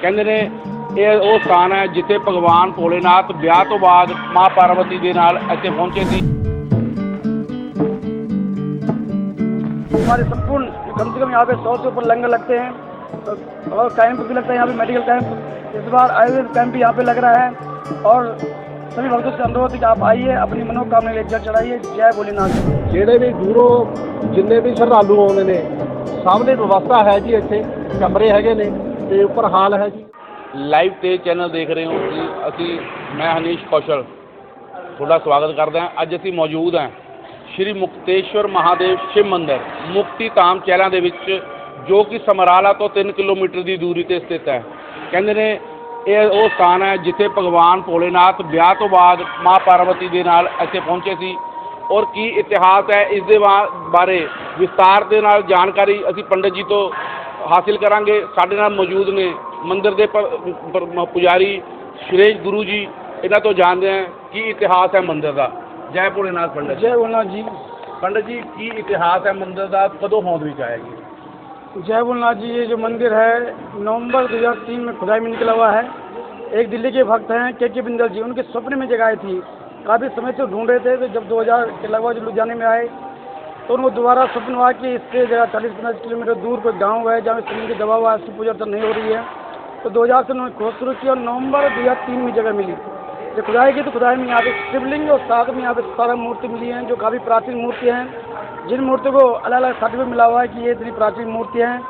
ਕਹਿੰਦੇ ਨੇ ਇਹ ਉਹ ਸਥਾਨ ਹੈ ਜਿੱਥੇ ਭਗਵਾਨ ਭੋਲੇਨਾਥ ਵਿਆਹ ਤੋਂ ਬਾਅਦ ਮਾਂ ਪਾਰਵਤੀ ਦੇ ਨਾਲ ਇੱਥੇ ਪਹੁੰਚੇ ਸੀ हमारे संपूर्ण कम से कम यहाँ पे सौ से ऊपर लंगर लगते हैं तो- और कैंप भी लगता है यहाँ पे मेडिकल कैंप इस बार आयुर्वेद कैंप भी यहाँ पे लग रहा है और सभी भक्तों से अनुरोध है कि आप आइए अपनी मनोकामना ले जल चढ़ाइए जय भोलेनाथ ਜਿਹੜੇ ਵੀ ਦੂਰੋਂ ਜਿੰਨੇ ਵੀ ਸ਼ਰਧਾਲੂ ਆਉਂਦੇ ਨੇ ਸਭ ਦੀ ਵਿਵਸਥਾ ਹੈ ਜੀ ਇੱਥੇ ਕਮਰੇ ਹੈਗੇ ਨੇ ਤੇ ਉੱਪਰ ਹਾਲ ਹੈ ਜੀ। ਲਾਈਵ ਤੇ ਚੈਨਲ ਦੇਖ ਰਹੇ ਹੋ ਜੀ ਅਸੀਂ, ਮੈਂ ਹਨੀਸ਼ ਕੌਸ਼ਲ ਤੁਹਾਡਾ ਸਵਾਗਤ ਕਰਦਾ ਹਾਂ। ਅੱਜ ਅਸੀਂ ਮੌਜੂਦ ਹਾਂ ਸ਼੍ਰੀ ਮੁਕਤੇਸ਼ਵਰ ਮਹਾਦੇਵ ਸ਼ਿਵ ਮੰਦਿਰ। ਮੁਕਤੀ ਧਾਮ ਚਹਿਲਾਂ ਦੇ ਵਿੱਚ, ਜੋ ਕਿ ਸਮਰਾਲਾ ਤੋਂ 3 ਕਿਲੋਮੀਟਰ ਦੀ ਦੂਰੀ ਤੇ ਸਥਿਤ ਹੈ। ਕਹਿੰਦੇ ਨੇ, ਇਹ ਉਹ ਸਥਾਨ ਹੈ ਜਿੱਥੇ ਭਗਵਾਨ ਭੋਲੇਨਾਥ ਵਿਆਹ ਤੋਂ ਬਾਅਦ ਮਾਂ ਪਾਰਵਤੀ ਦੇ ਨਾਲ ਇੱਥੇ ਪਹੁੰਚੇ ਸੀ। ਔਰ ਕੀ ਇਤਿਹਾਸ ਹੈ ਇਸ ਦੇ ਬਾ- ਬਾਰੇ ਵਿਸਤਾਰ ਦੇ ਨਾਲ ਜਾਣਕਾਰੀ ਅਸੀਂ ਪੰਡਿਤ ਜੀ ਤੋਂ ਹਾਸਿਲ ਕਰਾਂਗੇ ਸਾਡੇ ਨਾਲ ਮੌਜੂਦ ਨੇ ਮੰਦਿਰ ਦੇ ਪ- ਪ- ਮ- ਪੁਜਾਰੀ ਸੁਰੇਸ਼ ਗੁਰੂ ਜੀ ਇਹਨਾਂ ਤੋਂ ਜਾਣਦੇ ਹਾਂ ਕੀ ਇਤਿਹਾਸ ਹੈ ਮੰਦਿਰ ਦਾ ਜੈ ਭੋਲੇਨਾਥ ਪੰਡਿਤ ਜੀ जय भोलेनाथ जी ਪੰਡਿਤ ਜੀ ਕੀ ਇਤਿਹਾਸ ਹੈ ਮੰਦਿਰ ਦਾ ਕਦੋਂ ਹੋਂਦ ਵਿੱਚ ਆਇਆ ਜੀ जय भोलेनाथ जी ये जो मंदिर है नवंबर 2003 में खुदाई में निकला हुआ है एक दिल्ली के भक्त हैं के के बिंदल जी उनके सपने में जगह आई थी काफ़ी समय से ढूंढ रहे थे तो जब 2000 के लगभग जब लुधियाने में आए तो उनको दोबारा स्वप्न हुआ कि इससे जगह चालीस पचास किलोमीटर दूर कोई गाँव है जहाँ शनि की दवा हुआ उसकी पूजा अर्चना नहीं हो रही है। तो 2000 से उन्होंने खोज शुरू की और नवंबर 2003 में जगह मिली। जब खुदाई की तो खुदाई में यहाँ पे शिवलिंग और साथ में यहाँ पे सारा मूर्ति मिली हैं, जो काफ़ी प्राचीन मूर्ति हैं। जिन मूर्तियों को अलग अलग सर्टिफिकेट मिला हुआ है कि ये इतनी प्राचीन मूर्तियाँ हैं।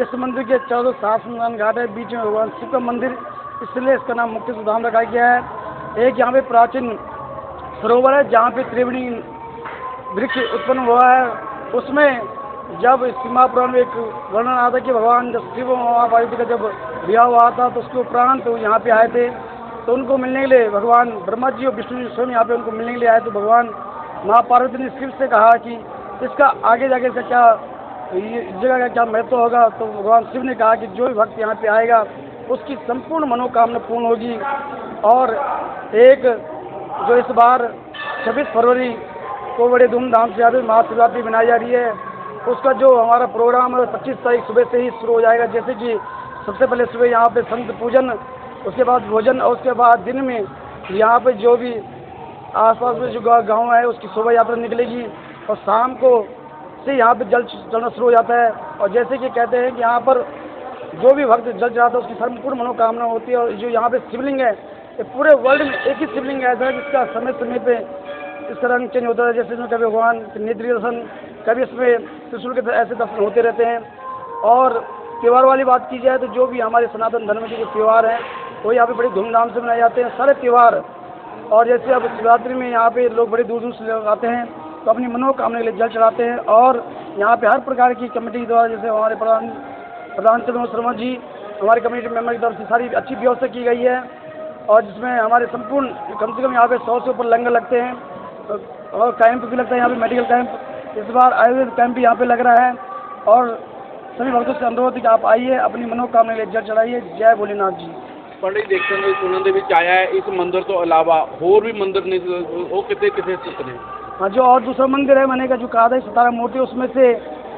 इस मंदिर के चौदह सात स्नान घाट है, बीच में भगवान शिव का मंदिर। इसलिए इसका नाम मुक्ति सुधाम रखा गया है। एक यहाँ पे प्राचीन सरोवर है, जहाँ पे त्रिवेणी वृक्ष उत्पन्न हुआ है, उसमें जब सीमा पुराण में एक वर्णन आता है कि भगवान जब शिव और माँ का जब ब्याह हुआ था तो उसके उपरांत वो यहाँ पे आए थे। तो उनको मिलने के लिए भगवान ब्रह्मा जी और विष्णु जी स्वयं यहाँ पे उनको मिलने के लिए आए। तो भगवान माँ पार्वती ने शिव से कहा कि इसका आगे जाके इसका क्या इस जगह का क्या महत्व होगा? तो भगवान शिव ने कहा कि जो भी भक्त यहाँ पे आएगा, उसकी संपूर्ण मनोकामना पूर्ण होगी। और एक जो इस बार 26 फरवरी को बड़े धूमधाम से यहाँ पे महाशिवरात्रि मनाई जा रही है। उसका जो हमारा प्रोग्राम है, पच्चीस तारीख सुबह से ही शुरू हो जाएगा। जैसे कि सबसे पहले सुबह यहाँ पे संत पूजन, उसके बाद भोजन और उसके बाद दिन में यहाँ पे जो भी आसपास में जो गाँव है, उसकी शोभा यात्रा निकलेगी और शाम को से यहाँ पे जल चलना शुरू हो जाता है। और जैसे कि कहते हैं कि यहाँ पर जो भी भक्त जल चढ़ाता है, उसकी संपूर्ण मनोकामना होती है। और जो यहाँ पे शिवलिंग है, ये पूरे वर्ल्ड में एक ही शिवलिंग ऐसा है जिसका समय समय पे इसका रंग चेंज होता है जैसे इसमें कभी भगवान नेत्री दर्शन, कभी इसमें त्रिशूल के ऐसे दर्शन होते रहते हैं। और त्यौहार वाली बात की जाए तो जो भी हमारे सनातन धर्म के जो त्यौहार हैं, वो यहाँ पे बड़ी धूमधाम से मनाए जाते हैं। सारे त्यौहार। और जैसे अब शिवरात्रि में यहाँ पे लोग बड़ी दूर दूर से लोग आते हैं तो अपनी मनोकामना के लिए जल चढ़ाते हैं। और यहाँ पे हर प्रकार की कमेटी के द्वारा जैसे हमारे प्रधान प्रधान चंद्र शर्मा जी, हमारे कमेटी मेंबर की तरफ़ से सारी अच्छी व्यवस्था की गई है। और जिसमें हमारे संपूर्ण, कम से कम यहाँ पे सौ से ऊपर लंगर लगते हैं। और कैंप भी लगता है यहाँ पे मेडिकल कैंप इस बार आयुर्वेद कैंप भी यहाँ पे लग रहा है और सभी भक्तों से अनुरोध है कि आप आइए अपनी मनोकामना के लिए जल चढ़ाइए जय भोलेनाथ जी ਪੰਡਿਤ ਜੀ ਦੇਖਣ ਦੇ ਸੁਣਨ ਦੇ ਵਿੱਚ ਆਇਆ ਹੈ ਇਸ ਮੰਦਿਰ ਤੋਂ ਇਲਾਵਾ ਹੋਰ ਵੀ ਮੰਦਿਰ ਨੇ ਉਹ ਕਿਤੇ ਕਿਤੇ ਸਥਿਤ ਨੇ हाँ जो और दूसरा मंदिर है मैंने का जो कहा था सतारा मूर्ति उसमें से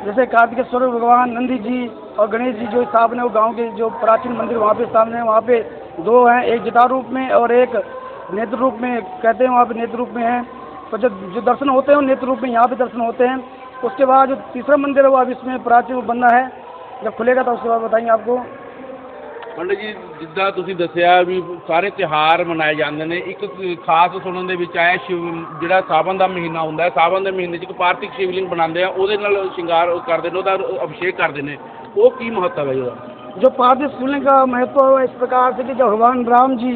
जैसे कार्तिकेश्वर भगवान नंदी जी और गणेश जी जो स्थापना है वो गांव के जो प्राचीन मंदिर वहाँ पे स्थापना है वहाँ पे दो हैं एक जटा रूप में और एक नेत्र रूप में कहते हैं वहाँ पे नेत्र रूप में है तो जब जो दर्शन होते हैं वो नेत्र रूप में यहाँ पे दर्शन होते हैं उसके बाद जो तीसरा मंदिर है वो अब इसमें प्राचीन वो बनना है जब खुलेगा तो उसके बाद बताएंगे आपको ਪੰਡਿਤ ਜੀ ਜਿੱਦਾਂ ਤੁਸੀਂ ਦੱਸਿਆ ਵੀ ਸਾਰੇ ਤਿਹਾਰ ਮਨਾਏ ਜਾਂਦੇ ਨੇ ਇੱਕ ਖਾਸ ਸੁਣਨ ਦੇ ਵਿੱਚ ਆਇਆ ਸ਼ਿਵ ਜਿਹੜਾ ਸਾਵਨ ਦਾ ਮਹੀਨਾ ਹੁੰਦਾ ਹੈ ਸਾਵਨ ਦੇ ਮਹੀਨੇ 'ਚ ਇੱਕ ਪਾਰਥਿਕ ਸ਼ਿਵਲਿੰਗ ਬਣਾਉਂਦੇ ਆ ਉਹਦੇ ਨਾਲ ਸ਼ਿੰਗਾਰ ਕਰਦੇ ਨੇ ਉਹਦਾ ਅਭਿਸ਼ੇਕ ਕਰਦੇ ਨੇ ਉਹ ਕੀ ਮਹੱਤਵ ਹੈ ਉਹਦਾ जो पार्थिव शिवलिंग का महत्व है इस प्रकार से कि जब भगवान राम जी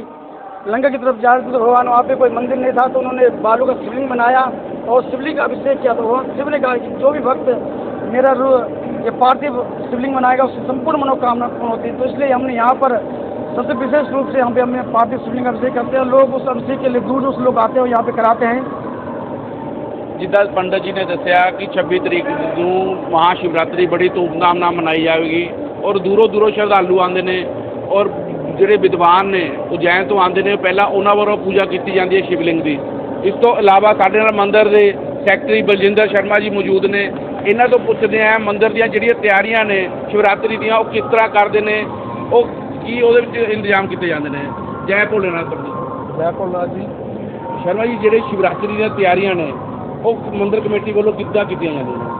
लंका की तरफ जा रहे थे तो भगवान वहाँ पे कोई मंदिर नहीं था तो उन्होंने बालू का शिवलिंग बनाया और शिवलिंग का अभिषेक किया तो भगवान शिव ने कहा कि जो भी भक्त मेरा रू ये पार्थिव शिवलिंग बनाएगा उसकी संपूर्ण मनोकामना पूर्ण होती है तो इसलिए हमने यहाँ पर सबसे विशेष रूप से यहाँ पे हमने पार्थिव शिवलिंग का अभिषेक करते हैं लोग उस अभिषेक के लिए दूर दूर से लोग आते हैं और यहाँ पे कराते हैं ਜਿੱਦਾਂ ਪੰਡਤ ਜੀ ਨੇ ਦੱਸਿਆ ਕਿ 26 ਤਰੀਕ ਨੂੰ ਮਹਾ ਸ਼ਿਵਰਾਤਰੀ ਬੜੀ ਧੂਮਧਾਮ ਨਾਲ ਮਨਾਈ ਜਾਵੇਗੀ ਔਰ ਦੂਰੋਂ ਦੂਰੋਂ ਸ਼ਰਧਾਲੂ ਆਉਂਦੇ ਨੇ ਔਰ ਜਿਹੜੇ ਵਿਦਵਾਨ ਨੇ ਉਜੈਨ ਤੋਂ ਆਉਂਦੇ ਨੇ ਪਹਿਲਾਂ ਉਹਨਾਂ ਵੱਲੋਂ ਪੂਜਾ ਕੀਤੀ ਜਾਂਦੀ ਹੈ ਸ਼ਿਵਲਿੰਗ ਦੀ। ਇਸ ਤੋਂ ਇਲਾਵਾ ਸਾਡੇ ਨਾਲ ਮੰਦਿਰ ਦੇ ਸੈਕਟਰੀ ਬਲਜਿੰਦਰ ਸ਼ਰਮਾ ਜੀ ਮੌਜੂਦ ਨੇ। ਇਹਨਾਂ ਤੋਂ ਪੁੱਛਦੇ ਆ ਮੰਦਿਰ ਦੀਆਂ ਜਿਹੜੀਆਂ ਤਿਆਰੀਆਂ ਨੇ ਸ਼ਿਵਰਾਤਰੀ ਦੀਆਂ ਉਹ ਕਿਸ ਤਰ੍ਹਾਂ ਕਰਦੇ ਨੇ ਉਹ ਕੀ ਉਹਦੇ ਵਿੱਚ ਇੰਤਜ਼ਾਮ ਕੀਤੇ ਜਾਂਦੇ ਨੇ? ਜੈ ਭੋਲੇਨਾਥ ਪ੍ਰਭੂ। ਜੈ ਭੋਲਨਾਥ ਜੀ। ਸ਼ਰਮਾ ਜੀ ਜਿਹੜੇ ਸ਼ਿਵਰਾਤਰੀ ਦੀਆਂ ਤਿਆਰੀਆਂ ਨੇ ਉਹ ਮੰਦਿਰ ਕਮੇਟੀ ਵੱਲੋਂ ਕਿੱਦਾਂ ਕੀਤੀਆਂ ਜਾਂਦੀਆਂ ਨੇ?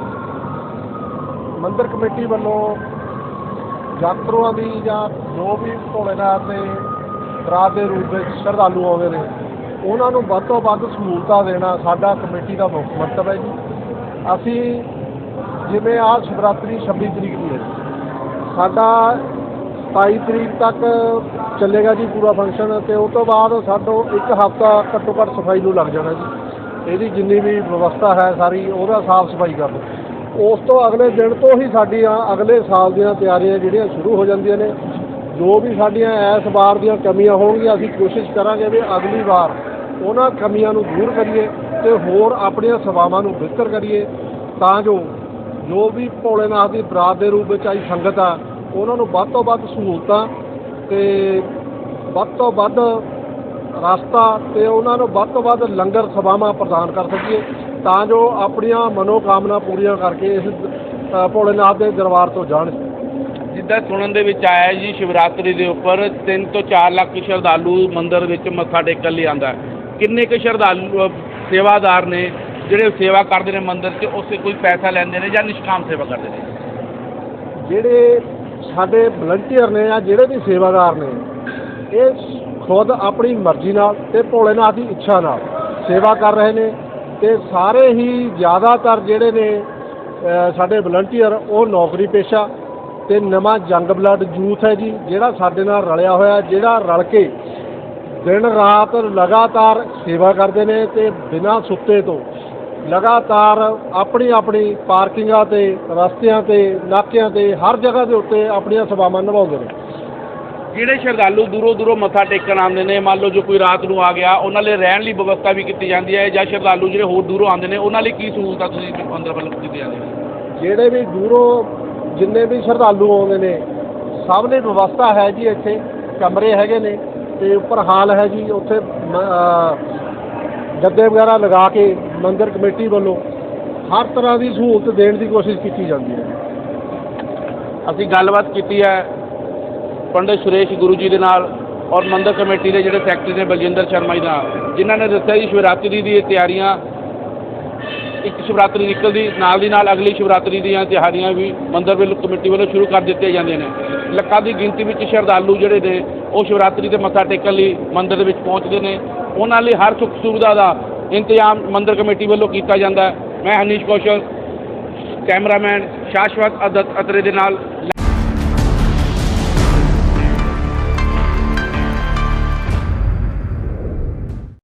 ਮੰਦਿਰ ਕਮੇਟੀ ਵੱਲੋਂ ਯਾਤਰੂਆਂ ਦੀ ਜਾਂ ਜੋ ਵੀ ਭੋਲੇਨਾਥ ਦੇ ਰਾਤ ਦੇ ਰੂਪ ਵਿੱਚ ਸ਼ਰਧਾਲੂ ਆਉਂਦੇ ਨੇ, ਉਹਨਾਂ ਨੂੰ ਵੱਧ ਤੋਂ ਵੱਧ ਸਹੂਲਤਾਂ ਦੇਣਾ ਸਾਡਾ ਕਮੇਟੀ ਦਾ ਮੁੱਖ ਮੰਤਵ ਹੈ ਜੀ। ਅਸੀਂ ਜਿਵੇਂ ਆਹ ਸ਼ਿਵਰਾਤਰੀ 26 ਤਰੀਕ ਦੀ ਹੈ ਸਾਡਾ 27 ਤਰੀਕ ਤੱਕ ਚੱਲੇਗਾ ਜੀ ਪੂਰਾ ਫੰਕਸ਼ਨ ਤੇ ਉਸ ਤੋਂ ਬਾਅਦ ਸਾਡੋ ਇੱਕ ਹਫ਼ਤਾ ਘੱਟੋ ਘੱਟ ਸਫ਼ਾਈ ਨੂੰ ਲੱਗ ਜਾਣਾ ਜੀ। ਇਹਦੀ ਜਿੰਨੀ ਵੀ ਵਿਵਸਥਾ ਹੈ ਸਾਰੀ, ਉਹਦਾ ਸਾਫ਼ ਸਫ਼ਾਈ ਕਰ ਉਸ ਤੋਂ ਅਗਲੇ ਦਿਨ ਤੋਂ ਹੀ ਸਾਡੀਆਂ ਅਗਲੇ ਸਾਲ ਦੀਆਂ ਤਿਆਰੀਆਂ ਜਿਹੜੀਆਂ ਸ਼ੁਰੂ ਹੋ ਜਾਂਦੀਆਂ ਨੇ। ਜੋ ਵੀ ਸਾਡੀਆਂ ਇਸ ਵਾਰ ਦੀਆਂ ਕਮੀਆਂ ਹੋਣਗੀਆਂ, ਅਸੀਂ ਕੋਸ਼ਿਸ਼ ਕਰਾਂਗੇ ਵੀ ਅਗਲੀ ਵਾਰ ਉਹਨਾਂ ਕਮੀਆਂ ਨੂੰ ਦੂਰ ਕਰੀਏ ਤੇ ਹੋਰ ਆਪਣੀਆਂ ਸੇਵਾਵਾਂ ਨੂੰ ਬਿਹਤਰ ਕਰੀਏ ਤਾਂ ਜੋ ਜੋ ਵੀ ਭੋਲੇਨਾਥ ਦੀ ਬਰਾਤ ਦੇ ਰੂਪ ਵਿੱਚ ਆਈ ਸੰਗਤ ਆ, ਉਹਨਾਂ ਨੂੰ ਵੱਧ ਤੋਂ ਵੱਧ ਸਹੂਲਤਾਂ ਤੇ ਵੱਧ ਤੋਂ ਵੱਧ ਰਸਤਾ ਤੇ ਉਹਨਾਂ ਨੂੰ ਵੱਧ ਤੋਂ ਵੱਧ ਲੰਗਰ ਸੇਵਾਵਾਂ ਪ੍ਰਦਾਨ ਕਰ ਸਕੀਏ ਤਾਂ ਜੋ ਆਪਣੀਆਂ ਮਨੋਕਾਮਨਾ ਪੂਰੀਆਂ ਕਰਕੇ ਇਸ ਭੋਲੇਨਾਥ ਦੇ ਦਰਬਾਰ ਤੋਂ ਜਾਣ। ਜਿੱਦਾਂ ਸੁਣਨ ਦੇ ਵਿੱਚ ਆਇਆ ਜੀ, ਸ਼ਿਵਰਾਤਰੀ ਦੇ ਉੱਪਰ 3 ਤੋਂ 4 ਲੱਖ ਸ਼ਰਧਾਲੂ ਮੰਦਿਰ ਵਿੱਚ ਮੱਥਾ ਟੇਕਣ ਲਈ ਆਂਦਾ ਕਿੰਨੇ ਕੁ ਸ਼ਰਧਾਲੂ ਸੇਵਾਦਾਰ ਨੇ, ਜਿਹੜੇ ਸੇਵਾ ਕਰਦੇ ਨੇ ਮੰਦਿਰ 'ਚ, ਉਸੇ ਕੋਈ ਪੈਸਾ ਲੈਂਦੇ ਨੇ ਜਾਂ ਨਿਸ਼ਕਾਮ ਸੇਵਾ ਕਰਦੇ ਨੇ? ਜਿਹੜੇ ਸਾਡੇ ਵਲੰਟੀਅਰ ਨੇ ਜਾਂ ਜਿਹੜੇ ਵੀ ਸੇਵਾਦਾਰ ਨੇ, ਇਹ ਖੁਦ ਆਪਣੀ ਮਰਜ਼ੀ ਨਾਲ ਤੇ ਭੋਲੇਨਾਥ ਦੀ ਇੱਛਾ ਨਾਲ ਸੇਵਾ ਕਰ ਰਹੇ ਨੇ ਤੇ ਸਾਰੇ ਹੀ ਜ਼ਿਆਦਾਤਰ ਜਿਹੜੇ ਨੇ ਸਾਡੇ ਵਲੰਟੀਅਰ ਉਹ ਨੌਕਰੀ ਪੇਸ਼ਾ ਤੇ ਨਵਾਂ ਜੰਗ ਬਲੱਡ ਯੂਥ ਹੈ ਜੀ ਜਿਹੜਾ ਸਾਡੇ ਨਾਲ ਰਲਿਆ ਹੋਇਆ ਜਿਹੜਾ ਰਲ ਕੇ ਦਿਨ ਰਾਤ ਲਗਾਤਾਰ ਸੇਵਾ ਕਰਦੇ ਨੇ ਤੇ ਬਿਨਾਂ ਸੁੱਤੇ ਤੋਂ ਲਗਾਤਾਰ ਆਪਣੀ ਆਪਣੀ ਪਾਰਕਿੰਗਾਂ ਤੇ ਰਸਤਿਆਂ ਤੇ ਨਾਕਿਆਂ ਤੇ ਹਰ ਜਗ੍ਹਾ ਦੇ ਉੱਤੇ ਆਪਣੀਆਂ ਸੇਵਾਵਾਂ ਨਿਭਾਉਂਦੇ ਨੇ। ਜਿਹੜੇ ਸ਼ਰਧਾਲੂ ਦੂਰੋਂ ਦੂਰੋਂ ਮੱਥਾ ਟੇਕਣ ਆਉਂਦੇ ਨੇ ਮੰਨ ਲਓ ਜੋ ਕੋਈ ਰਾਤ ਨੂੰ ਆ ਗਿਆ ਉਹਨਾਂ ਲਈ ਰਹਿਣ ਲਈ ਵਿਵਸਥਾ ਵੀ ਕੀਤੀ ਜਾਂਦੀ ਹੈ ਜਾਂ ਸ਼ਰਧਾਲੂ ਜਿਹੜੇ ਹੋਰ ਦੂਰੋਂ ਆਉਂਦੇ ਨੇ ਉਹਨਾਂ ਲਈ ਕੀ ਸਹੂਲਤਾਂ ਤੁਸੀਂ ਅੰਦਰ ਵੱਲੋਂ ਕੀਤੀ ਜਾਂਦੀ ਹੈ ਜਿਹੜੇ ਵੀ ਦੂਰੋਂ ਜਿੰਨੇ ਵੀ ਸ਼ਰਧਾਲੂ ਆਉਂਦੇ ਨੇ, ਸਭ ਲਈ ਵਿਵਸਥਾ ਹੈ ਜੀ ਇੱਥੇ, ਕਮਰੇ ਹੈਗੇ ਨੇ, ਤੇ ਉੱਪਰ ਹਾਲ ਹੈ ਜੀ, ਉੱਥੇ ਗੱਦੇ ਵਗੈਰਾ ਲਗਾ ਕੇ ਮੰਦਿਰ ਕਮੇਟੀ ਵੱਲੋਂ ਹਰ ਤਰ੍ਹਾਂ ਦੀ ਸਹੂਲਤ ਦੇਣ ਦੀ ਕੋਸ਼ਿਸ਼ ਕੀਤੀ ਜਾਂਦੀ ਹੈ। ਅਸੀਂ ਗੱਲਬਾਤ ਕੀਤੀ ਹੈ ਪੰਡਿਤ ਸੁਰੇਸ਼ ਗੁਰੂ ਜੀ ਦੇ ਨਾਲ ਔਰ ਮੰਦਰ ਕਮੇਟੀ ਦੇ ਜਿਹੜੇ ਸੈਕਟਰੀ ਨੇ ਬਲਜਿੰਦਰ ਸ਼ਰਮਾ ਜੀ ਨਾਲ ਜਿਨ੍ਹਾਂ ਨੇ ਦੱਸਿਆ ਜੀ ਸ਼ਿਵਰਾਤਰੀ ਦੀ ਇਹ ਤਿਆਰੀਆਂ ਇੱਕ ਸ਼ਿਵਰਾਤਰੀ ਨਿਕਲਦੀ, ਨਾਲ ਦੀ ਨਾਲ ਅਗਲੀ ਸ਼ਿਵਰਾਤਰੀ ਦੀਆਂ ਤਿਆਰੀਆਂ ਵੀ ਮੰਦਰ ਵੱਲੋਂ ਕਮੇਟੀ ਵੱਲੋਂ ਸ਼ੁਰੂ ਕਰ ਦਿੱਤੀਆਂ ਜਾਂਦੀਆਂ ਨੇ। ਲੱਖਾਂ ਦੀ ਗਿਣਤੀ ਵਿੱਚ ਸ਼ਰਧਾਲੂ ਜਿਹੜੇ ਨੇ, ਉਹ ਸ਼ਿਵਰਾਤਰੀ ਤੇ ਮੱਥਾ ਟੇਕਣ ਲਈ ਮੰਦਰ ਦੇ ਵਿੱਚ ਪਹੁੰਚਦੇ ਨੇ। ਉਹਨਾਂ ਲਈ ਹਰ ਸੁੱਖ ਸੁਵਿਧਾ ਦਾ ਇੰਤਜ਼ਾਮ ਮੰਦਰ ਕਮੇਟੀ ਵੱਲੋਂ ਕੀਤਾ ਜਾਂਦਾ ਹੈ। ਮੈਂ ਹਨੀਸ਼ ਕੌਸ਼ਲ, ਕੈਮਰਾਮੈਨ ਸ਼ਾਸ਼ਵਤ ਅਦਤ ਅਤਰੇ ਦੇ ਨਾਲ